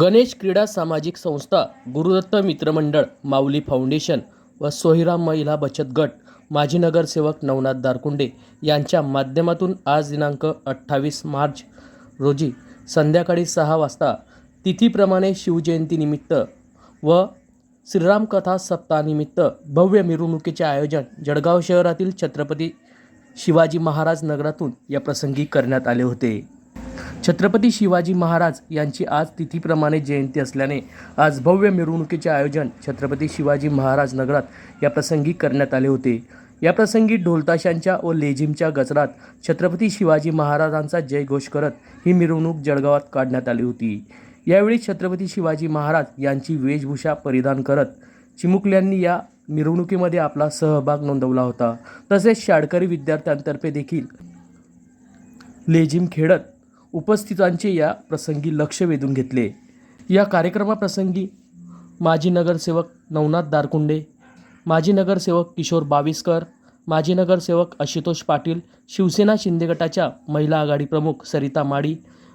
गणेश क्रीडा सामाजिक संस्था गुरुदत्त मित्रमंडळ माऊली फाउंडेशन व सोहिराम महिला बचत गट माजी नगरसेवक नवनाथ दारकुंडे यांच्या माध्यमातून आज दिनांक अठ्ठावीस मार्च रोजी संध्याकाळी सहा वाजता तिथीप्रमाणे शिवजयंतीनिमित्त व श्रीराम कथा सप्ताहानिमित्त भव्य मिरवणुकीचे आयोजन जळगाव शहरातील छत्रपती शिवाजी महाराज नगरातून या प्रसंगी करण्यात आले होते. छत्रपती शिवाजी महाराज यांची आज तिथीप्रमाणे जयंती असल्याने आज भव्य मिरवणुकीचे आयोजन छत्रपती शिवाजी महाराज नगरात या प्रसंगी करण्यात आले होते. या प्रसंगी ढोलताशांच्या व लेझिमच्या गजरात छत्रपती शिवाजी महाराजांचा जयघोष करत ही मिरवणूक जळगावात काढण्यात आली होती. यावेळी छत्रपती शिवाजी महाराज यांची वेशभूषा परिधान करत चिमुकल्यांनी या मिरवणुकीमध्ये आपला सहभाग नोंदवला होता. तसेच शाळकरी विद्यार्थ्यांतर्फे देखील लेझिम खेळत उपस्थितांचे या प्रसंगी लक्ष वेधून घेतले. या कार्यक्रमाप्रसंगी माजी नगरसेवक नवनाथ दारकुंडे माजी नगरसेवक किशोर बाविस्कर माजी नगरसेवक आशुतोष पाटील शिवसेना शिंदे गटाच्या महिला आघाडी प्रमुख सरिता माडी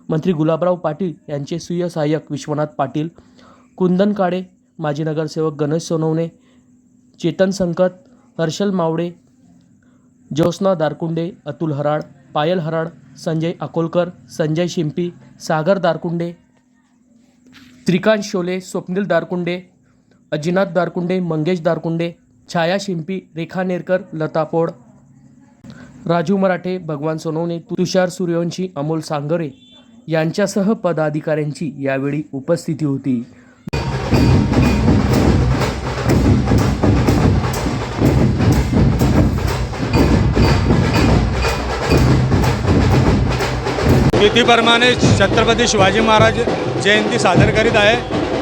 मंत्री गुलाबराव पाटील यांचे सुयसहाय्यक विश्वनाथ पाटील कुंदन काळे माजी नगरसेवक गणेश सोनवणे चेतन संकत हर्षल मावडे ज्योत्स्ना दारकुंडे अतुल हराड पायल हराड संजय अकोलकर संजय शिंपी सागर दारकुंडे त्रिकांत शोले स्वप्नील दारकुंडे अजिनाथ दारकुंडे मंगेश दारकुंडे छाया शिंपी रेखा नेरकर लता पोड राजू मराठे भगवान सोनवणे तुषार सूर्यवंशी अमोल सांगरे यांच्यासह पदाधिकाऱ्यांची यावेळी उपस्थिती होती. तिथीप्रमाणे छत्रपती शिवाजी महाराज जयंती सादर करीत आहे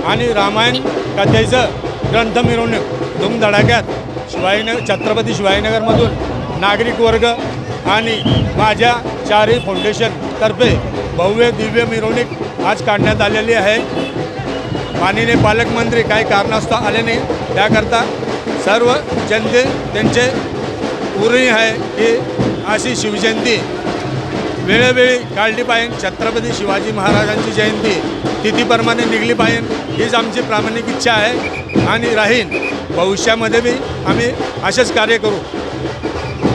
आणि रामायण कथेचं ग्रंथ मिरवणूक धूमधडाक्यात शिवाजीनगर छत्रपती शिवाजीनगरमधून नागरिक वर्ग आणि माझ्या चारही फाउंडेशनतर्फे भव्य दिव्य मिरवणूक आज काढण्यात आलेली आहे. माननीय पालकमंत्री काही कारणास्तव आले नाही. त्याकरता सर्व जनते त्यांचे पूर्णी आहे की अशी शिवजयंती वेळोवेळी काढली पाहिजे छत्रपती शिवाजी महाराजांची जयंती तिथीप्रमाणे निघली पाहिजे हीच आमची प्रामाणिक इच्छा आहे आणि राहील भविष्यामध्ये बी आम्ही असेच कार्य करू.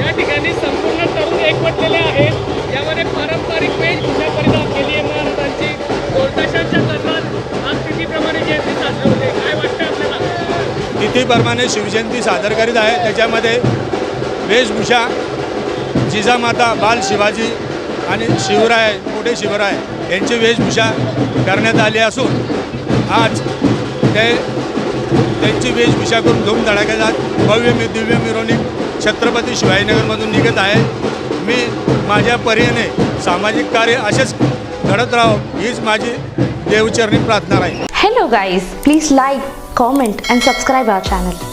या ठिकाणी संपूर्ण तरुण एकवटलेले आहेत. यामध्ये पारंपरिक वेशभूषा परिधान केली आहे महाराजांची. कोलताशांच्या गजरात आज तिथीप्रमाणे जयंती साजरी होते. काय वाटतं आपल्याला? तिथीप्रमाणे शिवजयंती सादर करीत आहे. त्याच्यामध्ये वेशभूषा जिजामाता बाल शिवाजी आणि शिवराय मोठे शिवराय यांची वेशभूषा करण्यात आली असून आज ते त्यांची वेशभूषा करून धूमधडाक्यात भव्य मी दिव्य मिरवणूक छत्रपती शिवाजीनगरमधून निघत आहे. मी माझ्या परीने सामाजिक कार्य असेच घडत राहो हीच माझी देवचरणी प्रार्थना राहील. Hello guys please like comment and subscribe our channel